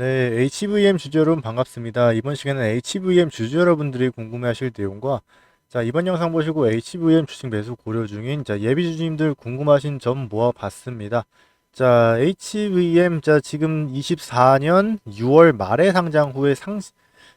네, HVM 주주 여러분 반갑습니다. 이번 시간은 HVM 주주 여러분들이 궁금해하실 내용과 자 이번 영상 보시고 HVM 주식 매수 고려 중인 자 예비 주주님들 궁금하신 점 모아봤습니다. 자 HVM 자 지금 24년 6월 말에 상장 후에 상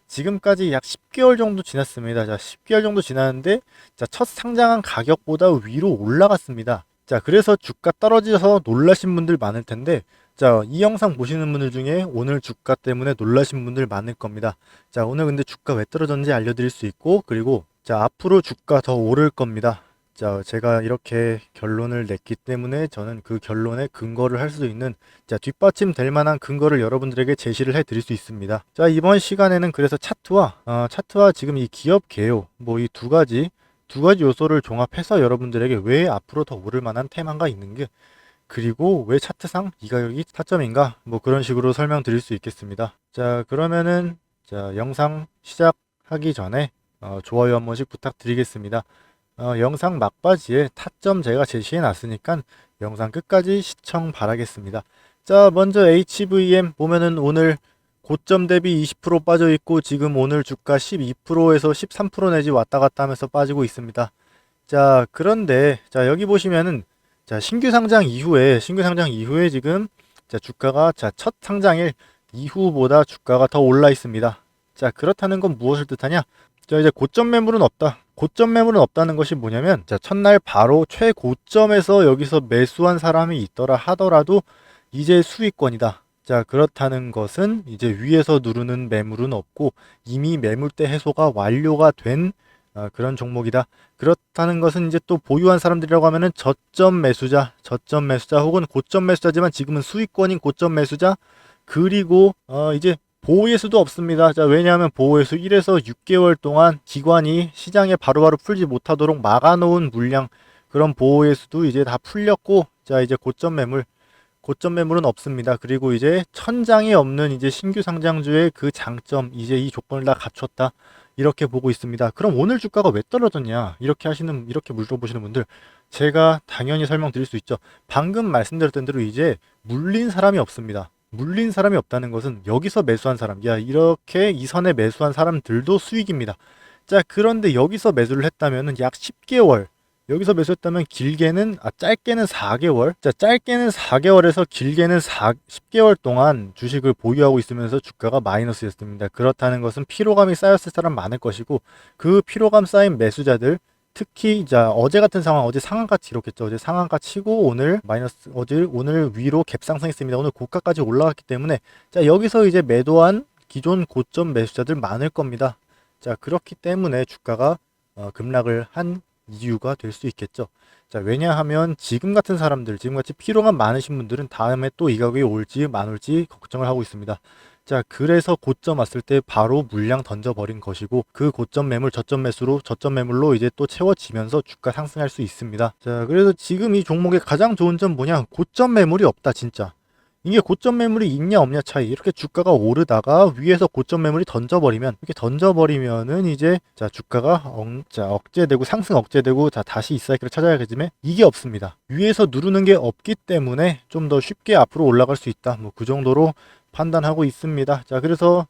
지금까지 약 10개월 정도 지났습니다. 자 10개월 정도 지났는데 자첫 상장한 가격보다 위로 올라갔습니다. 자 그래서 주가 떨어져서 놀라신 분들 많을 텐데 자, 이 영상 보시는 분들 중에 오늘 주가 때문에 놀라신 분들 많을 겁니다. 자, 오늘 근데 주가 왜 떨어졌는지 알려드릴 수 있고, 그리고 자, 앞으로 주가 더 오를 겁니다. 자, 제가 이렇게 결론을 냈기 때문에 저는 그 결론에 근거를 할 수 있는 자, 뒷받침 될 만한 근거를 여러분들에게 제시를 해 드릴 수 있습니다. 자, 이번 시간에는 그래서 차트와 어, 차트와 지금 이 기업 개요 뭐 이 두 가지 두 가지 요소를 종합해서 여러분들에게 왜 앞으로 더 오를 만한 테마가 있는 게 그리고 왜 차트상 이 가격이 타점인가? 뭐 그런 식으로 설명드릴 수 있겠습니다. 자, 그러면은 자, 영상 시작하기 전에 어, 좋아요 한 번씩 부탁드리겠습니다. 어, 영상 막바지에 타점 제가 제시해 놨으니까 영상 끝까지 시청 바라겠습니다. 자, 먼저 HVM 보면은 오늘 고점 대비 20% 빠져 있고 지금 오늘 주가 12%에서 13% 내지 왔다 갔다 하면서 빠지고 있습니다. 자, 그런데 자, 여기 보시면은 자, 신규 상장 이후에, 신규 상장 이후에 지금, 자, 주가가, 자, 첫 상장일 이후보다 주가가 더 올라 있습니다. 자, 그렇다는 건 무엇을 뜻하냐? 자, 이제 고점 매물은 없다. 고점 매물은 없다는 것이 뭐냐면, 자, 첫날 바로 최고점에서 여기서 매수한 사람이 있더라 하더라도 이제 수익권이다. 자, 그렇다는 것은 이제 위에서 누르는 매물은 없고 이미 매물대 해소가 완료가 된 어, 그런 종목이다. 그렇다는 것은 이제 또 보유한 사람들이라고 하면은 저점 매수자, 저점 매수자 혹은 고점 매수자지만 지금은 수익권인 고점 매수자 그리고 어 이제 보호예수도 없습니다. 자, 왜냐하면 보호예수 1에서 6개월 동안 기관이 시장에 바로바로 풀지 못하도록 막아놓은 물량 그런 보호예수도 이제 다 풀렸고 자, 이제 고점 매물 고점 매물은 없습니다. 그리고 이제 천장이 없는 이제 신규 상장주의 그 장점 이제 이 조건을 다 갖췄다. 이렇게 보고 있습니다. 그럼 오늘 주가가 왜 떨어졌냐? 이렇게 하시는 이렇게 물어보시는 분들 제가 당연히 설명드릴 수 있죠. 방금 말씀드렸던 대로 이제 물린 사람이 없습니다. 물린 사람이 없다는 것은 여기서 매수한 사람, 야 이렇게 이 선에 매수한 사람들도 수익입니다. 자 그런데 여기서 매수를 했다면은 약 10개월 여기서 매수했다면 길게는 아 짧게는 4개월? 자 짧게는 4개월에서 길게는 4 10개월 동안 주식을 보유하고 있으면서 주가가 마이너스였습니다. 그렇다는 것은 피로감이 쌓였을 사람 많을 것이고 그 피로감 쌓인 매수자들 특히 자 어제 같은 상황 어제 상한가 치렀겠죠. 어제 상한가 치고 오늘 마이너스 어제 오늘 위로 갭 상승했습니다. 오늘 고가까지 올라갔기 때문에 자 여기서 이제 매도한 기존 고점 매수자들 많을 겁니다. 자 그렇기 때문에 주가가 어, 급락을 한 이유가 될 수 있겠죠. 자, 왜냐하면 지금 같은 사람들, 지금같이 피로감 많으신 분들은 다음에 또 이 가격이 올지 안 올지 걱정을 하고 있습니다. 자, 그래서 고점 왔을 때 바로 물량 던져버린 것이고 그 고점 매물, 저점 매수로, 저점 매물로 이제 또 채워지면서 주가 상승할 수 있습니다. 자, 그래서 지금 이 종목의 가장 좋은 점 뭐냐? 고점 매물이 없다, 진짜. 이게 고점 매물이 있냐 없냐 차이. 이렇게 주가가 오르다가 위에서 고점 매물이 던져버리면 이렇게 던져버리면은 이제 자 주가가 억, 자 억제되고 상승 억제되고 자 다시 이 사이클을 찾아야겠지만 이게 없습니다. 위에서 누르는 게 없기 때문에 좀 더 쉽게 앞으로 올라갈 수 있다. 뭐 그 정도로 판단하고 있습니다. 자 그래서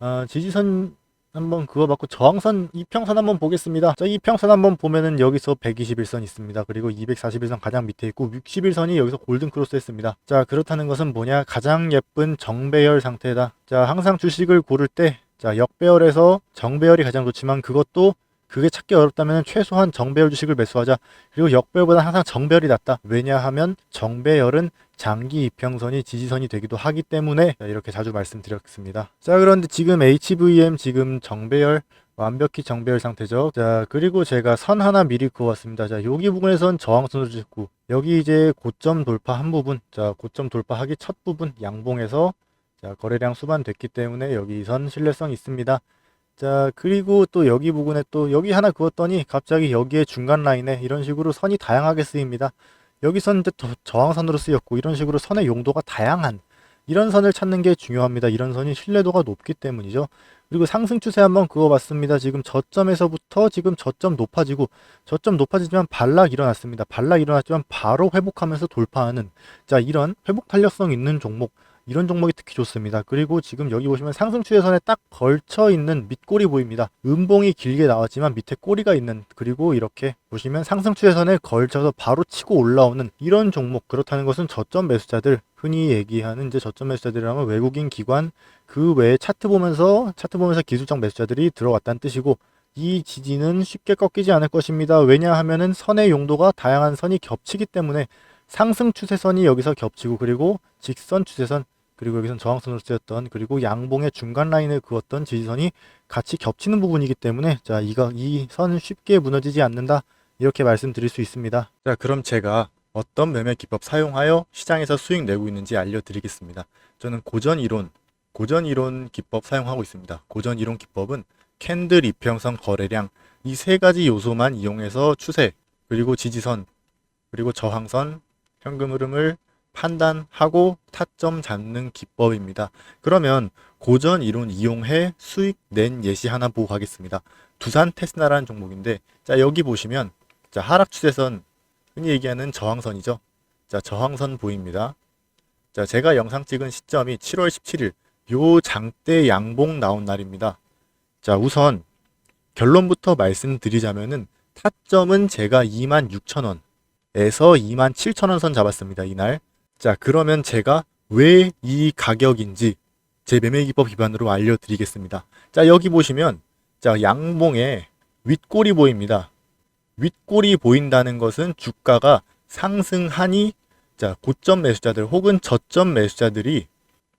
어, 지지선 한번 그거 받고 저항선 이평선 한번 보겠습니다. 자, 이평선 한번 보면은 여기서 121선 있습니다. 그리고 241선 가장 밑에 있고 61선이 여기서 골든 크로스 했습니다. 자, 그렇다는 것은 뭐냐? 가장 예쁜 정배열 상태다. 자, 항상 주식을 고를 때 자, 역배열에서 정배열이 가장 좋지만 그것도 그게 찾기 어렵다면 최소한 정배열 주식을 매수하자. 그리고 역배열보다 항상 정배열이 낫다. 왜냐하면 정배열은 장기 이평선이 지지선이 되기도 하기 때문에 이렇게 자주 말씀드렸습니다. 자, 그런데 지금 HVM 지금 정배열 완벽히 정배열 상태죠. 자, 그리고 제가 선 하나 미리 그어왔습니다. 자, 여기 부분에선 저항선을 짓고 여기 이제 고점 돌파 한 부분, 자, 고점 돌파하기 첫 부분 양봉에서 자, 거래량 수반됐기 때문에 여기 선 신뢰성 있습니다. 자, 그리고 또 여기 부분에 또 여기 하나 그었더니 갑자기 여기에 중간 라인에 이런 식으로 선이 다양하게 쓰입니다. 여기 선도 저항선으로 쓰였고 이런 식으로 선의 용도가 다양한 이런 선을 찾는 게 중요합니다. 이런 선이 신뢰도가 높기 때문이죠. 그리고 상승 추세 한번 그어봤습니다. 지금 저점에서부터 지금 저점 높아지고 저점 높아지지만 반락 일어났습니다. 반락 일어났지만 바로 회복하면서 돌파하는 자 이런 회복 탄력성 있는 종목 이런 종목이 특히 좋습니다. 그리고 지금 여기 보시면 상승 추세선에 딱 걸쳐 있는 밑꼬리 보입니다. 음봉이 길게 나왔지만 밑에 꼬리가 있는 그리고 이렇게 보시면 상승 추세선에 걸쳐서 바로 치고 올라오는 이런 종목 그렇다는 것은 저점 매수자들 흔히 얘기하는 이제 저점 매수자들이라면 외국인 기관 그 외에 차트 보면서 차트 보면서 기술적 매수자들이 들어왔다는 뜻이고 이 지지는 쉽게 꺾이지 않을 것입니다. 왜냐하면은 선의 용도가 다양한 선이 겹치기 때문에 상승 추세선이 여기서 겹치고 그리고 직선 추세선 그리고 여기선 저항선으로 쓰였던 그리고 양봉의 중간 라인을 그었던 지지선이 같이 겹치는 부분이기 때문에 자 이거 이선 쉽게 무너지지 않는다 이렇게 말씀드릴 수 있습니다. 자 그럼 제가 어떤 매매 기법 사용하여 시장에서 수익 내고 있는지 알려드리겠습니다. 저는 고전 이론 고전 이론 기법 사용하고 있습니다. 고전 이론 기법은 캔들 이평선 거래량 이 세 가지 요소만 이용해서 추세 그리고 지지선 그리고 저항선 현금 흐름을 판단하고 타점 잡는 기법입니다. 그러면 고전 이론 이용해 수익 낸 예시 하나 보고 가겠습니다. 두산 테스나라는 종목인데 자 여기 보시면 자 하락 추세선 흔히 얘기하는 저항선이죠. 자 저항선 보입니다. 자 제가 영상 찍은 시점이 7월 17일 요 장대 양봉 나온 날입니다. 자 우선 결론부터 말씀드리자면은 타점은 제가 26,000원 에서 27,000원 선 잡았습니다. 이날. 자, 그러면 제가 왜 이 가격인지 제 매매 기법 기반으로 알려드리겠습니다. 자, 여기 보시면 자, 양봉에 윗골이 보입니다. 윗골이 보인다는 것은 주가가 상승하니 자, 고점 매수자들 혹은 저점 매수자들이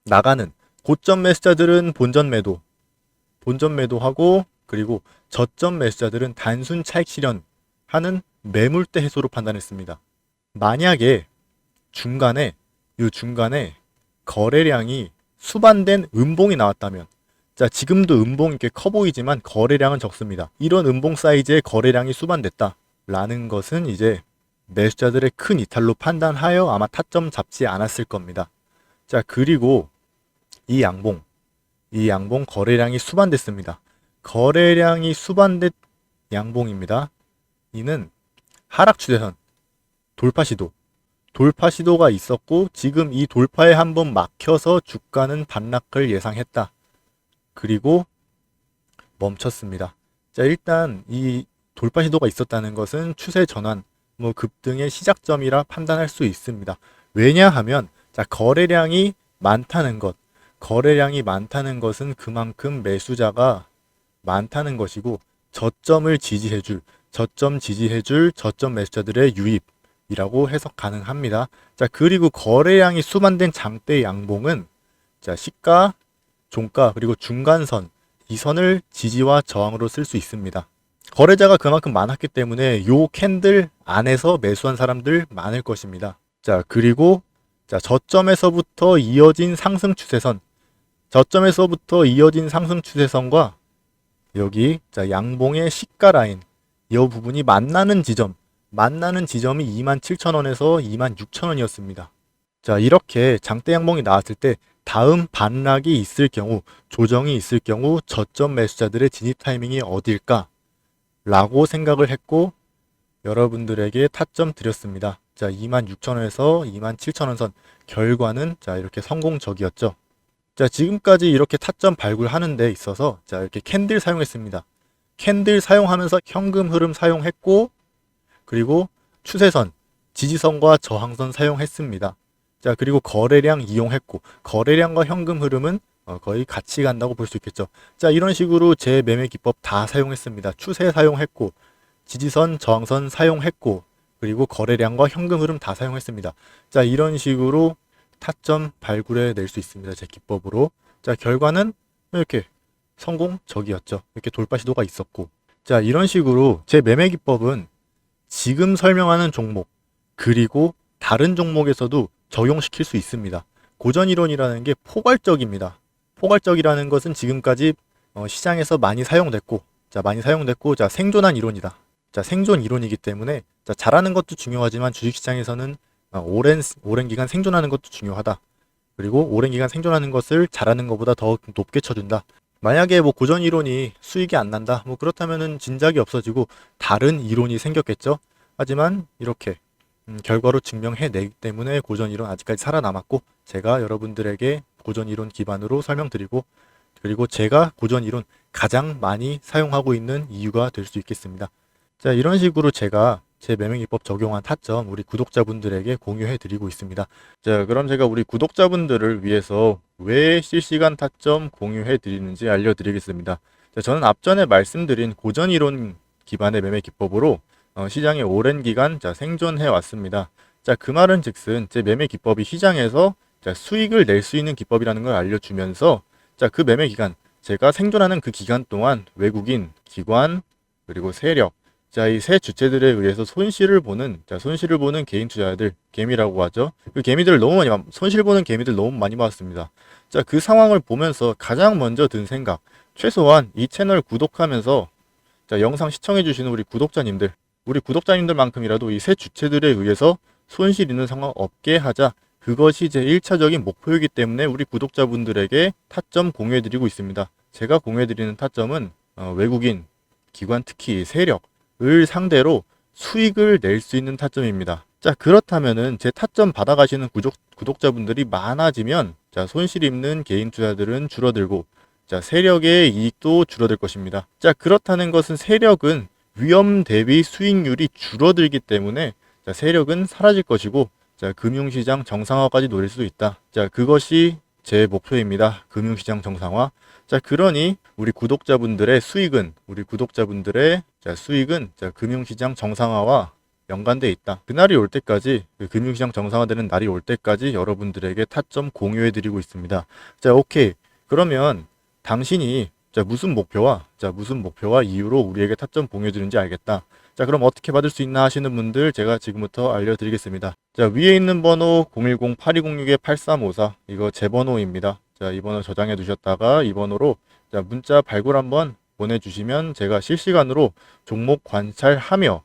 나가는 고점 매수자들은 본전 매도, 본전 매도하고 그리고 저점 매수자들은 단순 차익 실현하는 매물대 해소로 판단했습니다. 만약에 중간에 이 중간에 거래량이 수반된 음봉이 나왔다면 자 지금도 음봉 이렇게 커 보이지만 거래량은 적습니다. 이런 음봉 사이즈의 거래량이 수반됐다 라는 것은 이제 매수자들의 큰 이탈로 판단하여 아마 타점 잡지 않았을 겁니다. 자 그리고 이 양봉 이 양봉 거래량이 수반됐습니다. 거래량이 수반된 양봉입니다. 이는 하락 추세선 돌파 시도 돌파 시도가 있었고 지금 이 돌파에 한번 막혀서 주가는 반락을 예상했다. 그리고 멈췄습니다. 자, 일단 이 돌파 시도가 있었다는 것은 추세 전환, 뭐 급등의 시작점이라 판단할 수 있습니다. 왜냐하면 자, 거래량이 많다는 것, 거래량이 많다는 것은 그만큼 매수자가 많다는 것이고 저점을 지지해줄 저점 지지해줄 저점 매수자들의 유입 이라고 해석 가능합니다. 자, 그리고 거래량이 수반된 장대 양봉은 자, 시가, 종가, 그리고 중간선 이 선을 지지와 저항으로 쓸 수 있습니다. 거래자가 그만큼 많았기 때문에 요 캔들 안에서 매수한 사람들 많을 것입니다. 자, 그리고 자, 저점에서부터 이어진 상승 추세선 저점에서부터 이어진 상승 추세선과 여기 자, 양봉의 시가 라인 이 부분이 만나는 지점, 만나는 지점이 27,000원에서 26,000원이었습니다. 자, 이렇게 장대 양봉이 나왔을 때 다음 반락이 있을 경우, 조정이 있을 경우 저점 매수자들의 진입 타이밍이 어딜까? 라고 생각을 했고 여러분들에게 타점 드렸습니다. 자, 26,000원에서 27,000원 선 결과는 자, 이렇게 성공적이었죠. 자, 지금까지 이렇게 타점 발굴하는 데 있어서 자, 이렇게 캔들 사용했습니다. 캔들 사용하면서 현금 흐름 사용했고 그리고 추세선, 지지선과 저항선 사용했습니다. 자, 그리고 거래량 이용했고 거래량과 현금 흐름은 어, 거의 같이 간다고 볼 수 있겠죠. 자, 이런 식으로 제 매매 기법 다 사용했습니다. 추세 사용했고 지지선, 저항선 사용했고 그리고 거래량과 현금 흐름 다 사용했습니다. 자, 이런 식으로 타점 발굴해 낼 수 있습니다. 제 기법으로. 자, 결과는 이렇게 성공적이었죠. 이렇게 돌파 시도가 있었고. 자, 이런 식으로 제 매매 기법은 지금 설명하는 종목, 그리고 다른 종목에서도 적용시킬 수 있습니다. 고전 이론이라는 게 포괄적입니다. 포괄적이라는 것은 지금까지 어, 시장에서 많이 사용됐고, 자, 많이 사용됐고, 자, 생존한 이론이다. 자, 생존 이론이기 때문에, 자, 잘하는 것도 중요하지만 주식시장에서는 어, 오랜, 오랜 기간 생존하는 것도 중요하다. 그리고 오랜 기간 생존하는 것을 잘하는 것보다 더 높게 쳐준다. 만약에 뭐 고전 이론이 수익이 안 난다. 뭐 그렇다면은 진작이 없어지고 다른 이론이 생겼겠죠. 하지만 이렇게 음, 결과로 증명해내기 때문에 고전 이론 아직까지 살아남았고 제가 여러분들에게 고전 이론 기반으로 설명드리고 그리고 제가 고전 이론 가장 많이 사용하고 있는 이유가 될 수 있겠습니다. 자, 이런 식으로 제가 제 매매기법 적용한 타점 우리 구독자분들에게 공유해 드리고 있습니다. 자, 그럼 제가 우리 구독자분들을 위해서 왜 실시간 타점 공유해 드리는지 알려드리겠습니다. 자, 저는 앞전에 말씀드린 고전 이론 기반의 매매 기법으로 어, 시장에 오랜 기간 자, 생존해 왔습니다. 자, 그 말은 즉슨 제 매매 기법이 시장에서 자, 수익을 낼 수 있는 기법이라는 걸 알려주면서 자, 그 매매 기간 제가 생존하는 그 기간 동안 외국인, 기관, 그리고 세력 자, 이 세 주체들에 의해서 손실을 보는, 자, 손실을 보는 개인 투자자들, 개미라고 하죠. 그 개미들을 너무 많이, 봐- 손실 보는 개미들 너무 많이 봤습니다. 자, 그 상황을 보면서 가장 먼저 든 생각, 최소한 이 채널 구독하면서, 자, 영상 시청해주시는 우리 구독자님들, 우리 구독자님들만큼이라도 이 세 주체들에 의해서 손실 있는 상황 없게 하자. 그것이 제 1차적인 목표이기 때문에 우리 구독자분들에게 타점 공유해드리고 있습니다. 제가 공유해드리는 타점은 어, 외국인, 기관 특히 세력, 을 상대로 수익을 낼 수 있는 타점입니다. 자, 그렇다면은 제 타점 받아가시는 구독, 구독자분들이 많아지면 자, 손실 입는 개인 투자들은 줄어들고 자, 세력의 이익도 줄어들 것입니다. 자, 그렇다는 것은 세력은 위험 대비 수익률이 줄어들기 때문에 자, 세력은 사라질 것이고 자, 금융시장 정상화까지 노릴 수도 있다. 자, 그것이 제 목표입니다. 금융시장 정상화. 자, 그러니 우리 구독자분들의 수익은 우리 구독자분들의 자, 수익은 자, 금융시장 정상화와 연관돼 있다. 그날이 올 때까지 그 금융시장 정상화되는 날이 올 때까지 여러분들에게 타점 공유해 드리고 있습니다. 자, 오케이. 그러면 당신이 자, 무슨 목표와 자, 무슨 목표와 이유로 우리에게 타점 공유해 드는지 알겠다. 자, 그럼 어떻게 받을 수 있나 하시는 분들 제가 지금부터 알려 드리겠습니다. 자, 위에 있는 번호 010-8206-8354 이거 제 번호입니다. 자, 이 번호 저장해 두셨다가 이 번호로 자, 문자 발굴 한번 보내주시면 제가 실시간으로 종목 관찰하며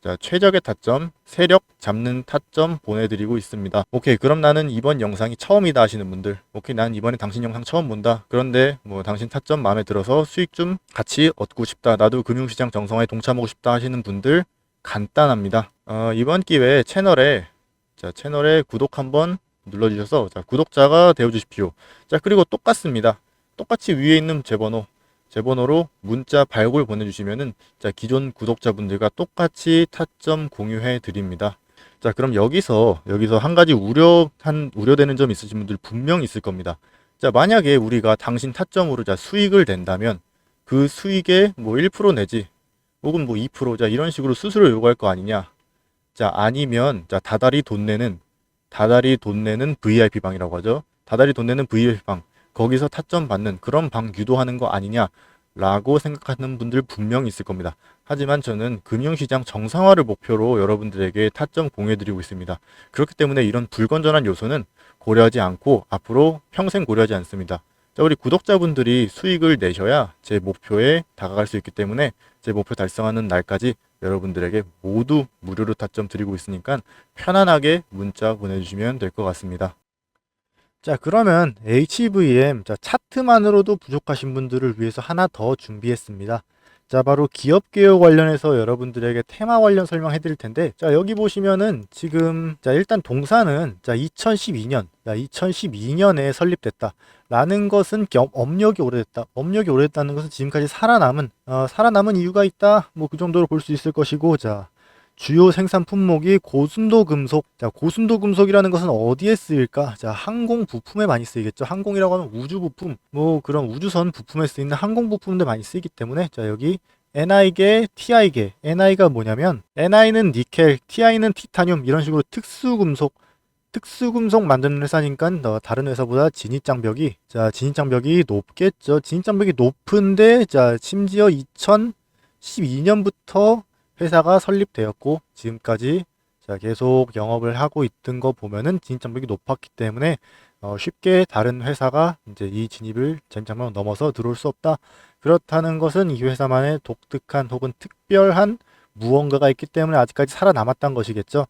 자, 최적의 타점, 세력 잡는 타점 보내드리고 있습니다. 오케이, 그럼 나는 이번 영상이 처음이다 하시는 분들, 오케이, 난 이번에 당신 영상 처음 본다. 그런데 뭐 당신 타점 마음에 들어서 수익 좀 같이 얻고 싶다. 나도 금융시장 정성화에 동참하고 싶다 하시는 분들 간단합니다. 어, 이번 기회에 채널에 자, 채널에 구독 한번 눌러주셔서 자, 구독자가 되어주십시오. 자, 그리고 똑같습니다. 똑같이 위에 있는 제 번호 제 번호로 문자 발굴 보내주시면은 자 기존 구독자분들과 똑같이 타점 공유해 드립니다. 자 그럼 여기서 여기서 한 가지 우려한 우려되는 점 있으신 분들 분명 있을 겁니다. 자 만약에 우리가 당신 타점으로 자 수익을 낸다면 그 수익의 뭐 1% 내지 혹은 뭐 2%자 이런 식으로 수수료 요구할 거 아니냐? 자 아니면 자 다달이 돈 내는 다달이 돈 내는 VIP 방이라고 하죠. 다달이 돈 내는 VIP 방 거기서 타점 받는 그런 방 유도하는 거 아니냐라고 생각하는 분들 분명히 있을 겁니다. 하지만 저는 금융시장 정상화를 목표로 여러분들에게 타점 공유해드리고 있습니다. 그렇기 때문에 이런 불건전한 요소는 고려하지 않고 앞으로 평생 고려하지 않습니다. 자, 우리 구독자분들이 수익을 내셔야 제 목표에 다가갈 수 있기 때문에 제 목표 달성하는 날까지 여러분들에게 모두 무료로 타점 드리고 있으니까 편안하게 문자 보내주시면 될 것 같습니다. 자, 그러면 HVM, 자, 차트만으로도 부족하신 분들을 위해서 하나 더 준비했습니다. 자, 바로 기업 개요 관련해서 여러분들에게 테마 관련 설명해 드릴 텐데, 자, 여기 보시면은 지금, 자, 일단 동사는, 자, 2012년, 자, 2012년에 설립됐다. 라는 것은 겸- 업력이 오래됐다. 업력이 오래됐다는 것은 지금까지 살아남은, 어, 살아남은 이유가 있다. 뭐 그 정도로 볼 수 있을 것이고, 자, 주요 생산 품목이 고순도 금속. 자, 고순도 금속이라는 것은 어디에 쓰일까? 자, 항공 부품에 많이 쓰이겠죠. 항공이라고 하면 우주 부품, 뭐 그런 우주선 부품에 쓰이는 항공 부품들 많이 쓰이기 때문에 자, 여기 NI계, TI계. NI가 뭐냐면 NI는 니켈, TI는 티타늄 이런 식으로 특수 금속 특수 금속 만드는 회사니까 어, 다른 회사보다 진입 장벽이 자, 진입 장벽이 높겠죠. 진입 장벽이 높은데 자, 심지어 2012년부터 회사가 설립되었고 지금까지 자 계속 영업을 하고 있던 거 보면은 진입 장벽이 높았기 때문에 어, 쉽게 다른 회사가 이제 이 진입을 진입장벽을 넘어서 들어올 수 없다. 그렇다는 것은 이 회사만의 독특한 혹은 특별한 무언가가 있기 때문에 아직까지 살아남았다는 것이겠죠.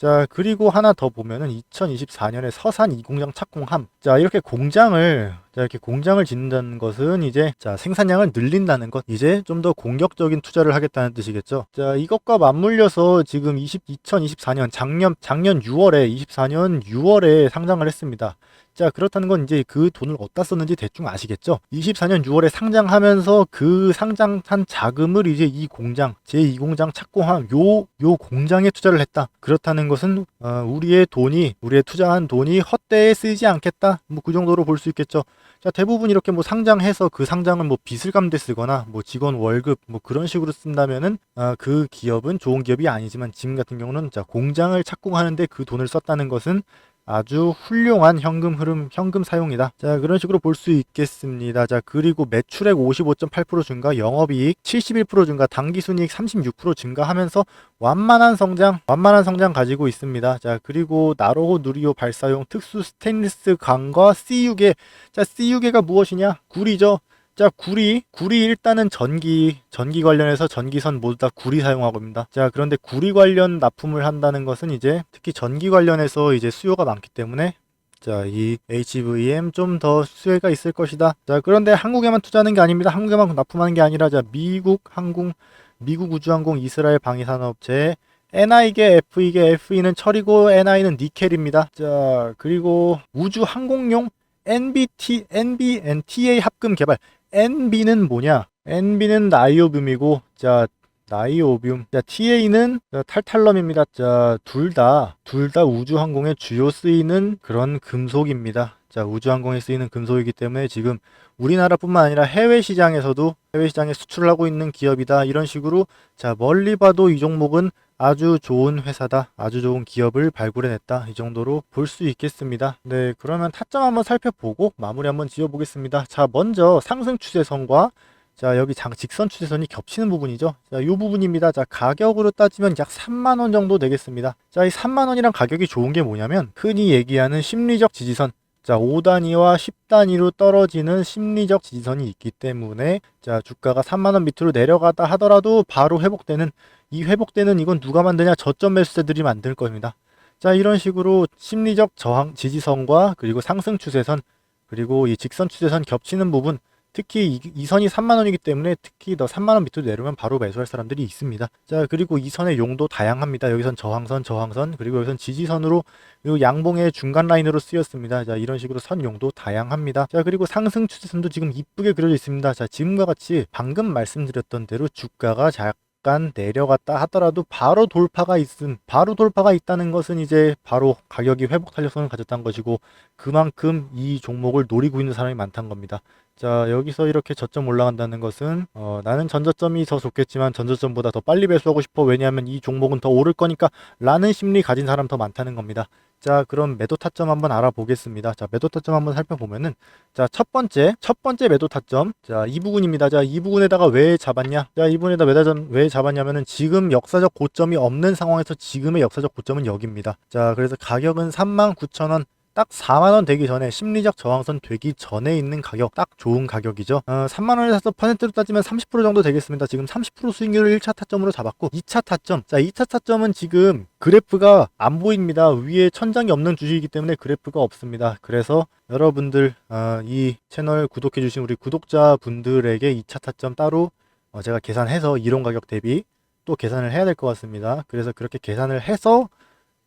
자, 그리고 하나 더 보면은 2024년에 서산 이 공장 착공함. 자, 이렇게 공장을 자, 이렇게 공장을 짓는다는 것은 이제 자, 생산량을 늘린다는 것. 이제 좀 더 공격적인 투자를 하겠다는 뜻이겠죠. 자, 이것과 맞물려서 지금 20, 2024년 작년 작년 6월에 24년 6월에 상장을 했습니다. 자, 그렇다는 건 이제 그 돈을 어디다 썼는지 대충 아시겠죠? 24년 6월에 상장하면서 그 상장한 자금을 이제 이 공장, 제2공장 착공한 요, 요 공장에 투자를 했다. 그렇다는 것은, 어, 우리의 돈이, 우리의 투자한 돈이 헛되에 쓰이지 않겠다. 뭐 그 정도로 볼 수 있겠죠. 자, 대부분 이렇게 뭐 상장해서 그 상장을 뭐 빚을 감대 쓰거나 뭐 직원 월급 뭐 그런 식으로 쓴다면은 아, 그 기업은 좋은 기업이 아니지만 지금 같은 경우는 자, 공장을 착공하는데 그 돈을 썼다는 것은 아주 훌륭한 현금 흐름, 현금 사용이다. 자, 그런 식으로 볼 수 있겠습니다. 자, 그리고 매출액 55.8% 증가, 영업이익 71% 증가, 당기순이익 36% 증가하면서 완만한 성장, 완만한 성장 가지고 있습니다. 자, 그리고 나로호 누리호 발사용 특수 스테인리스 강과 C6계. 자, C6계가 무엇이냐? 구리죠. 자, 구리, 구리 일단은 전기, 전기 관련해서 전기선 모두 다 구리 사용하고 있습니다. 자, 그런데 구리 관련 납품을 한다는 것은 이제 특히 전기 관련해서 이제 수요가 많기 때문에 자, 이 HVM 좀 더 수혜가 있을 것이다. 자, 그런데 한국에만 투자하는 게 아닙니다. 한국에만 납품하는 게 아니라 자, 미국 항공, 미국 우주항공, 이스라엘 방위산업체, NI계 FE계 FE는 철이고 NI는 니켈입니다. 자, 그리고 우주 항공용 NBT, NBNTA 합금 개발. NB는 뭐냐? NB는 나이오뷴이고, 자, 나이오뷴. 자, TA는 탈탈럼입니다. 자, 둘 다, 둘 다 우주항공에 주요 쓰이는 그런 금속입니다. 자, 우주항공에 쓰이는 금속이기 때문에 지금 우리나라뿐만 아니라 해외 시장에서도 해외 시장에 수출을 하고 있는 기업이다. 이런 식으로 자, 멀리 봐도 이 종목은 아주 좋은 회사다. 아주 좋은 기업을 발굴해냈다. 이 정도로 볼 수 있겠습니다. 네, 그러면 타점 한번 살펴보고 마무리 한번 지어보겠습니다. 자, 먼저 상승 추세선과 자, 여기 장 직선 추세선이 겹치는 부분이죠. 자, 이 부분입니다. 자, 가격으로 따지면 약 3만 원 정도 되겠습니다. 자, 이 3만 원이랑 가격이 좋은 게 뭐냐면 흔히 얘기하는 심리적 지지선 자, 5단위와 10단위로 떨어지는 심리적 지지선이 있기 때문에 자, 주가가 3만 원 밑으로 내려가다 하더라도 바로 회복되는 이 회복되는 이건 누가 만드냐? 저점 매수세들이 만들 겁니다. 자, 이런 식으로 심리적 저항 지지선과 그리고 상승 추세선 그리고 이 직선 추세선 겹치는 부분 특히 이, 이 선이 3만 원이기 때문에 특히 더 3만 원 밑으로 내려면 바로 매수할 사람들이 있습니다. 자 그리고 이 선의 용도 다양합니다. 여기선 저항선, 저항선 그리고 여기선 지지선으로 그리고 양봉의 중간 라인으로 쓰였습니다. 자 이런 식으로 선 용도 다양합니다. 자 그리고 상승 추세선도 지금 이쁘게 그려져 있습니다. 자 지금과 같이 방금 말씀드렸던 대로 주가가 작 잠깐 내려갔다 하더라도 바로 돌파가 있음 바로 돌파가 있다는 것은 이제 바로 가격이 회복 탄력성을 가졌다는 것이고 그만큼 이 종목을 노리고 있는 사람이 많다는 겁니다. 자 여기서 이렇게 저점 올라간다는 것은 어, 나는 전저점이 더 좋겠지만 전저점보다 더 빨리 매수하고 싶어 왜냐하면 이 종목은 더 오를 거니까 라는 심리 가진 사람 더 많다는 겁니다. 자, 그럼 매도 타점 한번 알아보겠습니다. 자, 매도 타점 한번 살펴보면은 자, 첫 번째, 첫 번째 매도 타점. 자, 이 부분입니다. 자, 이 부분에다가 왜 잡았냐? 자, 이 부분에다 매다점 왜 잡았냐면은 지금 역사적 고점이 없는 상황에서 지금의 역사적 고점은 여기입니다. 자, 그래서 가격은 39,000원 딱 4만원 되기 전에 심리적 저항선 되기 전에 있는 가격 딱 좋은 가격이죠. 어, 3만원에 사서 퍼센트로 따지면 30% 정도 되겠습니다. 지금 30% 수익률을 1차 타점으로 잡았고 2차 타점. 자 2차 타점은 지금 그래프가 안 보입니다. 위에 천장이 없는 주식이기 때문에 그래프가 없습니다. 그래서 여러분들 어, 이 채널 구독해 주신 우리 구독자분들에게 2차 타점 따로 어, 제가 계산해서 이론 가격 대비 또 계산을 해야 될 것 같습니다. 그래서 그렇게 계산을 해서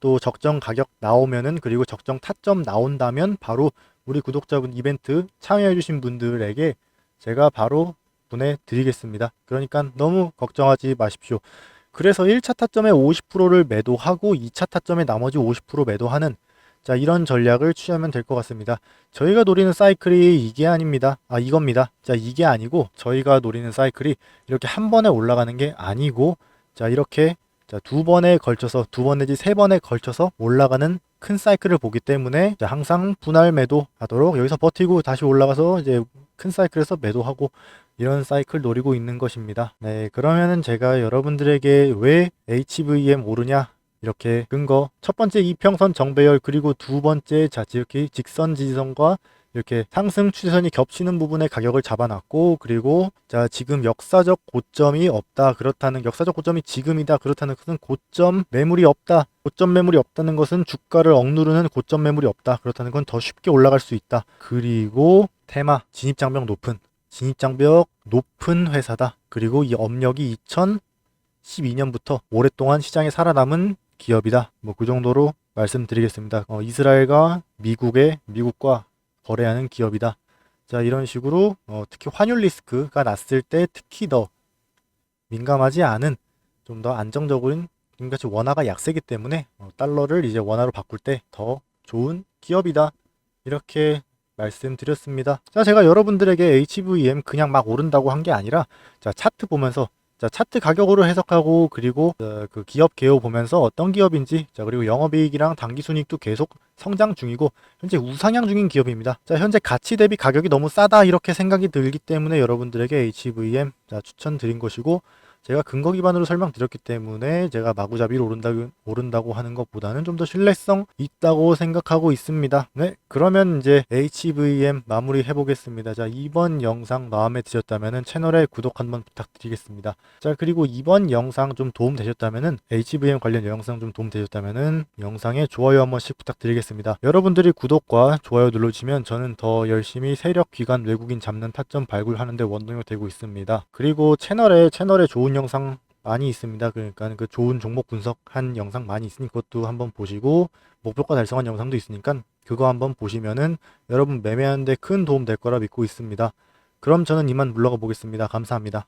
또 적정 가격 나오면은 그리고 적정 타점 나온다면 바로 우리 구독자분 이벤트 참여해주신 분들에게 제가 바로 보내드리겠습니다. 그러니까 너무 걱정하지 마십시오. 그래서 1차 타점에 50%를 매도하고 2차 타점에 나머지 50% 매도하는 자 이런 전략을 취하면 될 것 같습니다. 저희가 노리는 사이클이 이게 아닙니다. 아 이겁니다. 자 이게 아니고 저희가 노리는 사이클이 이렇게 한 번에 올라가는 게 아니고 자 이렇게 자, 두 번에 걸쳐서 두 번 내지 세 번에 걸쳐서 올라가는 큰 사이클을 보기 때문에 항상 분할 매도 하도록 여기서 버티고 다시 올라가서 이제 큰 사이클에서 매도하고 이런 사이클 노리고 있는 것입니다. 네, 그러면은 제가 여러분들에게 왜 HVM 오르냐 이렇게 근거 첫 번째 이평선 정배열 그리고 두 번째 자 지역기 직선 지지선과 이렇게 상승 추세선이 겹치는 부분에 가격을 잡아놨고 그리고 자 지금 역사적 고점이 없다 그렇다는 역사적 고점이 지금이다 그렇다는 것은 고점 매물이 없다 고점 매물이 없다는 것은 주가를 억누르는 고점 매물이 없다 그렇다는 건 더 쉽게 올라갈 수 있다. 그리고 테마 진입장벽 높은 진입장벽 높은 회사다. 그리고 이 업력이 2012년부터 오랫동안 시장에 살아남은 기업이다. 뭐 그 정도로 말씀드리겠습니다. 어, 이스라엘과 미국의 미국과 거래하는 기업이다 자 이런 식으로 어, 특히 환율 리스크가 났을 때 특히 더 민감하지 않은 좀 더 안정적인 지금같이 원화가 약세기 때문에 어, 달러를 이제 원화로 바꿀 때 더 좋은 기업이다 이렇게 말씀드렸습니다. 자 제가 여러분들에게 HVM 그냥 막 오른다고 한 게 아니라 자 차트 보면서 자 차트 가격으로 해석하고 그리고 어, 그 기업 개요 보면서 어떤 기업인지 자 그리고 영업이익이랑 당기순이익도 계속 성장 중이고 현재 우상향 중인 기업입니다. 자 현재 가치 대비 가격이 너무 싸다 이렇게 생각이 들기 때문에 여러분들에게 HVM 자 추천드린 것이고 제가 근거 기반으로 설명드렸기 때문에 제가 마구잡이로 오른다, 오른다고 하는 것보다는 좀 더 신뢰성 있다고 생각하고 있습니다. 네, 그러면 이제 HVM 마무리 해보겠습니다. 자, 이번 영상 마음에 드셨다면 채널에 구독 한번 부탁드리겠습니다. 자, 그리고 이번 영상 좀 도움 되셨다면 HVM 관련 영상 좀 도움 되셨다면 영상에 좋아요 한 번씩 부탁드리겠습니다. 여러분들이 구독과 좋아요 눌러주시면 저는 더 열심히 세력 기관 외국인 잡는 타점 발굴하는데 원동력 되고 있습니다. 그리고 채널에 채널에 좋은 영상 많이 있습니다. 그러니까 그 좋은 종목 분석한 영상 많이 있으니 그것도 한번 보시고 목표가 달성한 영상도 있으니까 그거 한번 보시면은 여러분 매매하는데 큰 도움 될 거라 믿고 있습니다. 그럼 저는 이만 물러가 보겠습니다. 감사합니다.